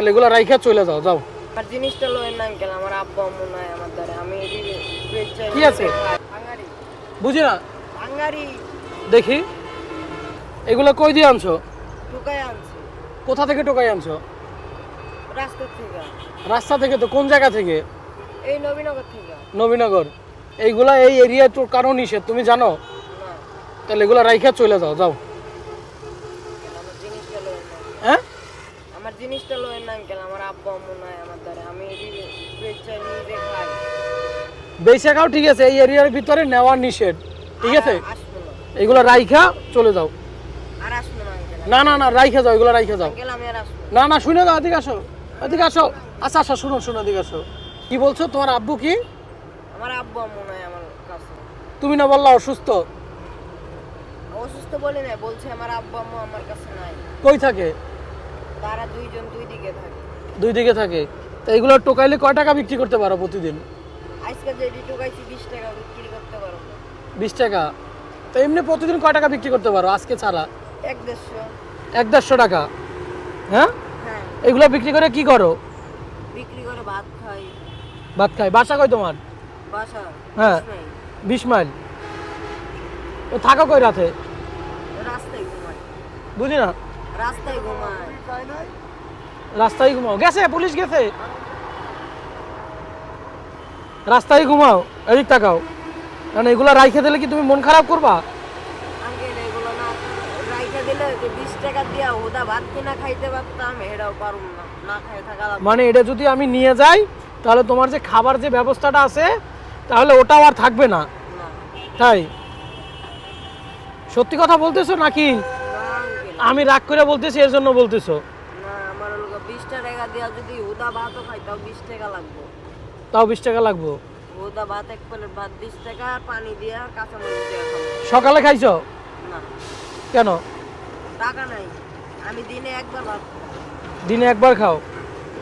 তাহলে এগুলো রাইখা চলে যাও যাও। আমার জিনিসটা লোয়েন না আঙ্কেল আমার আব্বু আম্মু নাই আমার দ্বারা। আমি কি আছে? ভাঙ্গারি বুঝি না? ভাঙ্গারি দেখি। এগুলো কই দিয়ে আনছো? টুকাই আনছি। কোথা থেকে টোকাই আনছো? রাস্তা থেকে। রাস্তা থেকে তো কোন জায়গা থেকে? এই নবীনগর থেকে। নবীনগর। এইগুলা এই এরিয়া তোর কারণ নিষেধ তুমি জানো? তাহলে এগুলো রাইখা চলে যাও যাও uncle, আমার জিনিসটা লোয়েন না হ্যাঁ আমার জিনিসটা লোয়েন না আঙ্কেল আমার আব্বু আম্মু নাই আমার দ্বারা। আমি বেচে নিজে খাই। বেশা খাও ঠিক আছে এই এরিয়ার ভিতরে নেওয়ার নিষেধ ঠিক আছে? এগুলো রাইখা চলে যাও। আর আসব না না না রাইখা যাও এগুলো রাইখা যাও। না। না শুনে দাও এদিকে আসো এদিকে আসো। আচ্ছা আচ্ছা শুনো শুনো এদিকে আসো। কি বলছো তোমার আব্বু কি? আমার আব্বু আম্মু নাই আমার কাছে। তুমি না বললা অসুস্থ? অসুস্থ বলি না বলছে আমার আব্বু আম্মু আমার কাছে নাই। কই থাকে? তারা দুইজন দুই দিকে থাকে। দুই দিকে থাকে। তো এগুলো টোকাইলে কয় টাকা বিক্রি করতে পারো প্রতিদিন? আজকে যে টুকাইছি বিশ টাকা বিক্রি করতে পারব বিশ টাকা। তো এমনি প্রতিদিন কয় টাকা বিক্রি করতে পারো আজকে ছাড়া? এক দেড়শো। এক দেড়শো টাকা। হ্যাঁ? হ্যাঁ। এগুলো বিক্রি করে কি করো? বিক্রি করে ভাত খাই। ভাত খাই। বাসা কই তোমার? বাসা হ্যাঁ। বিশ মাইল। ও থাকো কই রাতে? রাস্তায় ঘুমাই। বুঝি না রাস্তায় ঘুমাই রাস্তায় ঘুমাও। গেছে পুলিশ গেছে। রাস্তায় ঘুমাও এদিক তাকাও। কারণ এগুলো রাইখে দিলে কি তুমি মন খারাপ করবা? আঙ্কেল এগুলো না রাইখা দিলে বিশ টাকা দিয়া ওদা ভাত কিনা খাইতে পারতাম এটাও পারুম না না খাই থাকা মানে এটা যদি আমি নিয়ে যাই তাহলে তোমার যে খাবার যে ব্যবস্থাটা আছে তাহলে ওটাও আর থাকবে না। তাই? সত্যি কথা বলতেছো নাকি? আমি রাগ করে বলতেছি এর জন্য বলতেছো। না আমার লোক টাকা দিয়া যদি ভাতও খাইতাম বিশ টাকা লাগবে। তাও বিশ টাকা লাগবো? ওদা ভাত এক প্লেট ভাত বিশ টাকা পানি দিয়া দিয়া সকালে খাইছো? না। কেন? টাকা নাই। আমি দিনে একবার ভাত দিনে একবার খাও?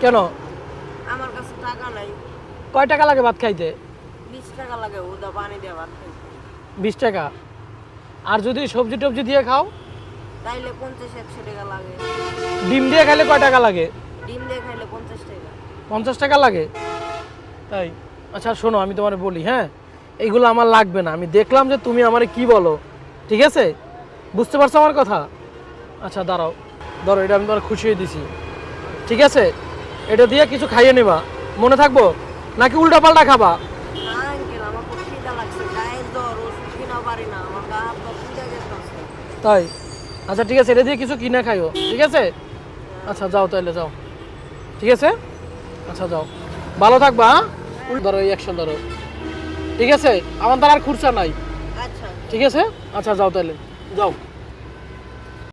কেন? আমার কাছে টাকা নাই। কয় টাকা লাগে ভাত খাইতে? বিশ টাকা লাগে ওদা পানি দিয়ে ভাত খাই বিশ টাকা। আর যদি সবজি টবজি দিয়ে খাও? তাইলে পঞ্চাশ একশো টাকা লাগে। ডিম দিয়ে খাইলে কয় টাকা লাগে? ডিম দিয়ে খাইলে পঞ্চাশ টাকা। পঞ্চাশ টাকা লাগে? তাই? আচ্ছা শোনো আমি তোমার বলি হ্যাঁ? এইগুলো আমার লাগবে না। আমি দেখলাম যে তুমি আমারে কি বলো। ঠিক আছে? বুঝতে পারছ আমার কথা? আচ্ছা দাঁড়াও। ধরো এটা আমি তোমার খুশি হয়ে দিছি। ঠিক আছে? এটা দিয়ে কিছু খাইয়ে নেবা। মনে থাকব? নাকি উল্টা পাল্টা খাবা তাই? আচ্ছা ঠিক আছে এটা দিয়ে কিছু কিনে খাইও ঠিক আছে? আচ্ছা যাও তাহলে যাও। ঠিক আছে? আচ্ছা যাও। ভালো থাকবা হ্যাঁ? ধরো এই একশো ধরো। ঠিক আছে? আমার তার আর খুরসা নাই। আচ্ছা। ঠিক আছে? আচ্ছা যাও তাহলে। যাও।